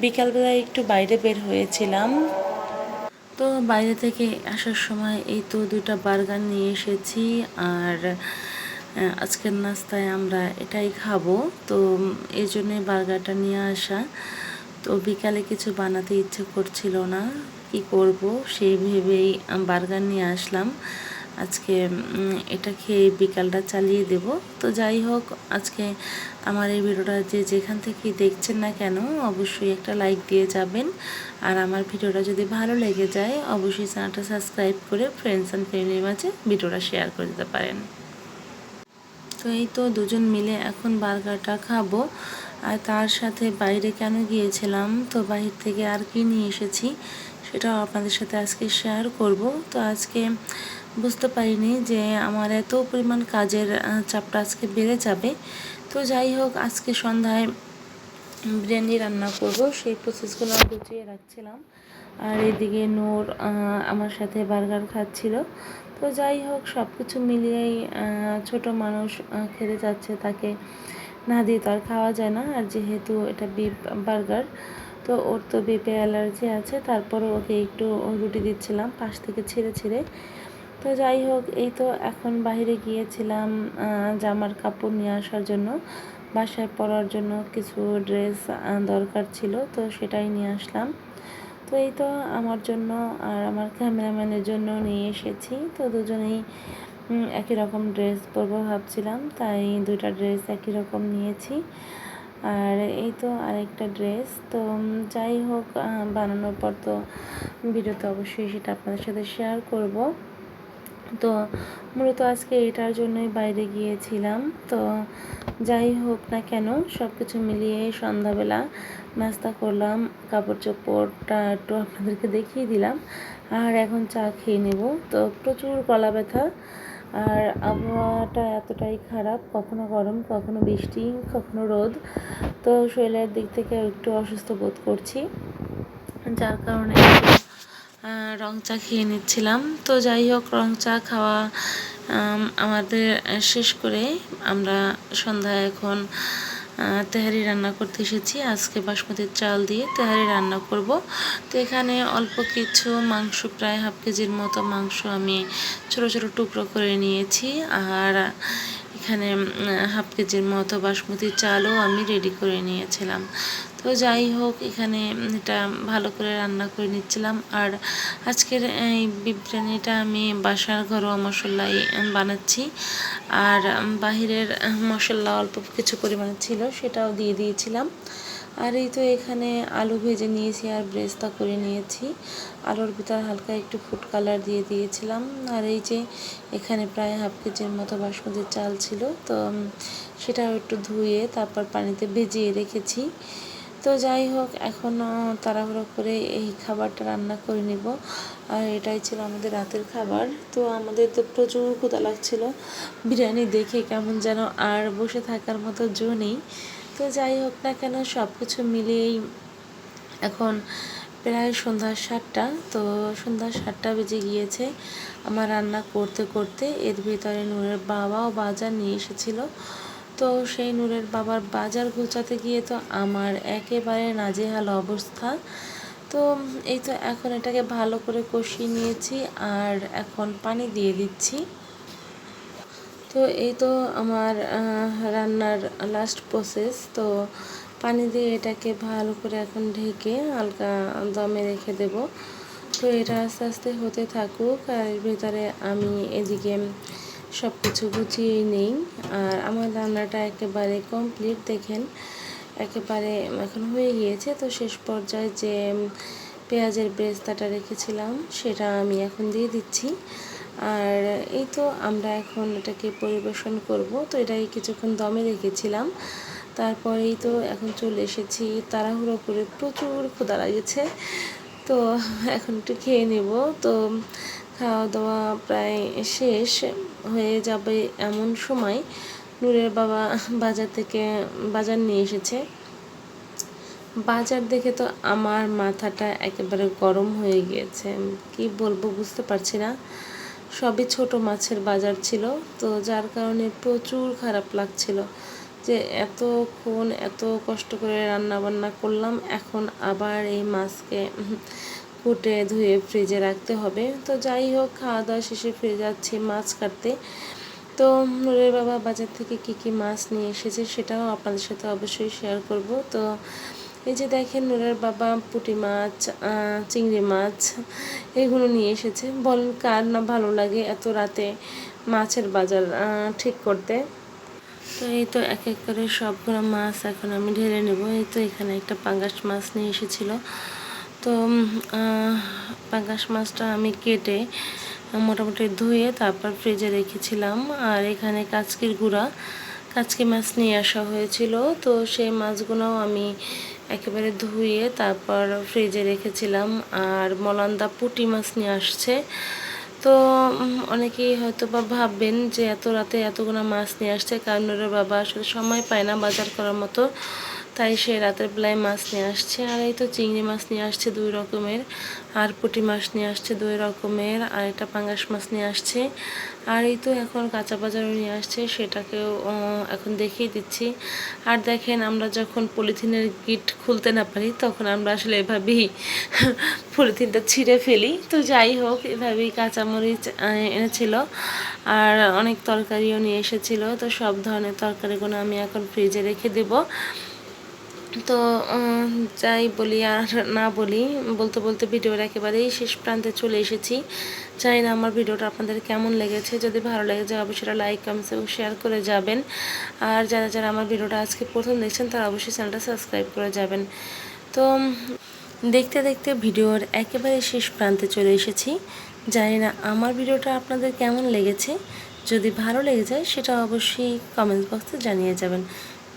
বিকালবেলায় একটু বাইরে বের হয়েছিলাম। তো বাইরে থেকে আসার সময় এই তো দুটা বার্গার নিয়ে এসেছি আর আজকের নাস্তায় আমরা এটাই খাব। তো এই জন্যে বার্গারটা নিয়ে আসা। তো বিকালে কিছু বানাতে ইচ্ছে করছিল না। কি করব? সেই ভেবেই বার্গার নিয়ে আসলাম। আজকে এটা খেয়ে বিকালটা চালিয়ে দেব। তো যাই হোক, আজকে আমার এই ভিডিওটা যে যেখান থেকে দেখছেন না কেন, অবশ্যই একটা লাইক দিয়ে যাবেন। আর আমার ভিডিওটা যদি ভালো লেগে যায়, অবশ্যই চ্যানেলটা সাবস্ক্রাইব করে ফ্রেন্ডস অ্যান্ড ফ্যামিলির মাঝে ভিডিওটা শেয়ার করে দিতে পারেন। তো এই তো দুজন মিলে এখন বার্গারটা খাব। আর তার সাথে বাইরে কেন গিয়েছিলাম, তো বাইরে থেকে আর কি নিয়ে এসেছি, সেটাও আপনাদের সাথে আজকে শেয়ার করব। তো আজকে বুঝতে পারিনি যে আমার এত পরিমাণ কাজের চাপটা আজকে বেড়ে যাবে। তো যাই হোক, আজকে সন্ধ্যায় বিরিয়ানি রান্না করব। সেই প্রসেসগুলো গুছিয়ে রাখছিলাম। আর এদিকে নূর আমার সাথে বার্গার খাচ্ছিল। তো যাই হোক সব কিছু মিলিয়েই ছোট মানুষ খেতে যাচ্ছে তাকে না দিয়ে তো আর খাওয়া যায় না। আর যেহেতু এটা বিফ বার্গার তো ওর তো বিপে অ্যালার্জি আছে। তারপরে ওকে একটু রুটি দিচ্ছিলাম, পাশ থেকে ছিঁড়ে ছিঁড়ে। তো যাই হোক, এই তো এখন বাইরে গিয়েছিলাম জামার কাপড় নিয়ে আসার জন্য। বাসায় পরার জন্য কিছু ড্রেস দরকার ছিল, তো সেটাই নিয়ে আসলাম। তো এই তো আমার জন্য আর আমার ক্যামেরাম্যানের জন্য নিয়ে এসেছি। তো দুজনেই একই রকম ড্রেস পরবো ভাবছিলাম, তাই দুইটা ড্রেস একই রকম নিয়েছি। আর এই তো আরেকটা ড্রেস, তো যাই হোক বানানোর পর তো ভিডিওতে অবশ্যই সেটা আপনাদের সাথে শেয়ার করব। তো মূলত আজকে এটার জন্যই বাইরে গিয়েছিলাম। তো যাই হোক না কেন সব কিছু মিলিয়ে সন্ধ্যাবেলা নাস্তা করলাম, কাপড় চোপড়টা একটু আপনাদেরকে দেখিয়ে দিলাম, আর এখন চা খেয়ে নেব। তো প্রচুর গলা ব্যথা, আর আবহাওয়াটা এতটাই খারাপ, কখনো গরম, কখনো বৃষ্টি, কখনো রোদ। তো শরীরের দিক থেকে একটু অসুস্থ বোধ করছি, যার কারণে রং চা খেয়ে নিচ্ছিলাম। তো যাই হোক, রং চা খাওয়া আমাদের শেষ করে আমরা সন্ধ্যায় এখন তেহারি রান্না করতে এসেছি। আজকে বাসমতির চাল দিয়ে তেহারি রান্না করব। তো এখানে অল্প কিছু মাংস, প্রায় হাফ কেজির মতো মাংস আমি ছোট ছোট টুকরো করে নিয়েছি। আর এখানে হাফ কেজির মতো বাসমতি চালও আমি রেডি করে নিয়েছিলাম। তো যাই হোক, এখানে এটা ভালো করে রান্না করে নিচ্ছিলাম। আর আজকের এই বিরিয়ানিটা আমি বাসার ঘরোয়া মশলাই বানাচ্ছি। আর বাহিরের মশলা অল্প কিছু পরিমাণে ছিল, সেটাও দিয়ে দিয়েছিলাম। আর এই তো এখানে আলু ভেজে নিয়েছি আর ব্রেস্তা করে নিয়েছি। আলুর ভিতর হালকা একটু ফুড কালার দিয়ে দিয়েছিলাম। আর এই যে এখানে প্রায় হাফ কেজির মতো বাসমতির চাল ছিল, তো সেটাও একটু ধুয়ে তারপর পানিতে ভিজিয়ে রেখেছি। তো যাই হোক এখনও তাড়াহুড়ো করে এই খাবারটা রান্না করে নিব। আর এটাই ছিল আমাদের রাতের খাবার। তো আমাদের তো প্রচুর ক্ষুধা লাগছিল। বিরিয়ানি দেখে কেমন যেন আর বসে থাকার মতো জো নেই। তো যাই হোক না কেন সব কিছু মিলিয়েই এখন প্রায় সন্ধ্যা সাতটা। তো সন্ধ্যা সাতটা বেজে গিয়েছে আমার রান্না করতে করতে। এর ভিতরে নূরের বাবাও বাজার নিয়ে এসেছিল। তো সেই নূরের বাবার বাজার গোছাতে গিয়ে তো আমার একেবারে নাজেহাল অবস্থা। তো এই তো এখন এটাকে ভালো করে কষিয়ে নিয়েছি আর এখন পানি দিয়ে দিচ্ছি। তো এই তো আমার রান্নার লাস্ট প্রসেস তো পানি দিয়ে এটাকে ভালো করে এখন ঢেকে হালকা দমে রেখে দেব। তো এটা আস্তে আস্তে হতে থাকুক আর ভিতরে আমি এদিকে সব কিছু গুছিয়ে নেই। আর আমার রান্নাটা একেবারে কমপ্লিট দেখেন, একেবারে এখন হয়ে গিয়েছে। তো শেষ পর্যায়ে যে পেঁয়াজের ব্রেস্তাটা রেখেছিলাম, সেটা আমি এখন দিয়ে দিচ্ছি। আর এই তো আমরা এখন এটাকে পরিবেশন করব। তো এটাই কিছুক্ষণ দমে রেখেছিলাম। তারপরেই তো এখন চলে এসেছি। তাড়াহুড়ো করে প্রচুর ক্ষুধা লাগেছে। তো এখন একটু খেয়ে নেব। তো খাওয়া দাওয়া প্রায় শেষ হয়ে যাবে এমন সময় নূরের বাবা বাজার থেকে বাজার নিয়ে এসেছে। বাজার দেখে তো আমার মাথাটা একেবারে গরম হয়ে গিয়েছে। কি বলব বুঝতে পারছি না। সবই ছোট মাছের বাজার ছিল, তো যার কারণে প্রচুর খারাপ লাগছিল যে এতক্ষণ এত কষ্ট করে রান্না বান্না করলাম, এখন আবার এই মাছকে কুটে ধুয়ে ফ্রিজে রাখতে হবে। তো যাই হোক খাওয়া দাওয়া শেষে ফিরে যাচ্ছি মাছ কাটতে। তো নুরের বাবা, বাজার থেকে কি কি মাছ নিয়ে এসেছে সেটাও আপনাদের সাথে অবশ্যই শেয়ার করব। তো এই যে দেখেন, নুরের বাবা পুঁটি মাছ চিংড়ি মাছ, এগুলো নিয়ে এসেছে। বলেন কার না ভালো লাগে এত রাতে মাছের বাজার ঠিক করতে? তো এই তো এক এক করে সবগুলো মাছ এখন আমি ঢেলে নেব। এই তো এখানে একটা পাঙ্গাস মাছ নিয়ে এসেছিল। তো পাঙ্গাস মাছটা আমি কেটে মোটামুটি ধুয়ে তারপর ফ্রিজে রেখেছিলাম। আর এখানে কাচকির গুঁড়া, কাচকি মাছ নিয়ে আসা হয়েছিল। তো সেই মাছগুলোও আমি একেবারে ধুয়ে তারপর ফ্রিজে রেখেছিলাম। আর মলান্দা পুটি মাছ নিয়ে আসছে। তো অনেকেই হয়তো বা ভাববেন যে এত রাতে এতগুলো মাছ নিয়ে আসছে। কারণ বাবা, আসলে সময় পায় না বাজার করার মতো। তাই সে রাতের বেলায় মাছ নিয়ে আসছে। আর এই তো চিংড়ি মাছ নিয়ে আসছে দুই রকমের। আর পুঁটি মাছ নিয়ে আসছে দুই রকমের। আর একটা পাঙ্গাস মাছ নিয়ে আসছে। আর এই তো এখন কাঁচা বাজারও নিয়ে আসছে। সেটাকেও এখন দেখিয়ে দিচ্ছি। আর দেখেন আমরা যখন পলিথিনের গিট খুলতে না পারি, তখন আমরা আসলে এভাবেই পলিথিনটা ছিঁড়ে ফেলি। তো যাই হোক, এভাবেই কাঁচামরিচ এনেছিল। আর অনেক তরকারিও নিয়ে এসেছিল। তো সব ধরনের তরকারিগুলো আমি এখন ফ্রিজে রেখে দেবো। তো যাই বলি আর না বলি, বলতে বলতে ভিডিওর একেবারেই শেষ প্রান্তে চলে এসেছি। চাই না আমার ভিডিওটা আপনাদের কেমন লেগেছে, যদি ভালো লেগে যায় অবশ্যই লাইক কমেন্টস এবং শেয়ার করে যাবেন। আর যারা যারা আমার ভিডিওটা আজকে প্রথম দেখছেন, তারা অবশ্যই চ্যানেলটা সাবস্ক্রাইব করে যাবেন। তো, দেখতে দেখতে ভিডিওর একেবারে শেষ প্রান্তে চলে এসেছি। জানি না আমার ভিডিওটা আপনাদের কেমন লেগেছে, যদি ভালো লেগে যায় সেটা অবশ্যই কমেন্ট বক্সে জানিয়ে যাবেন।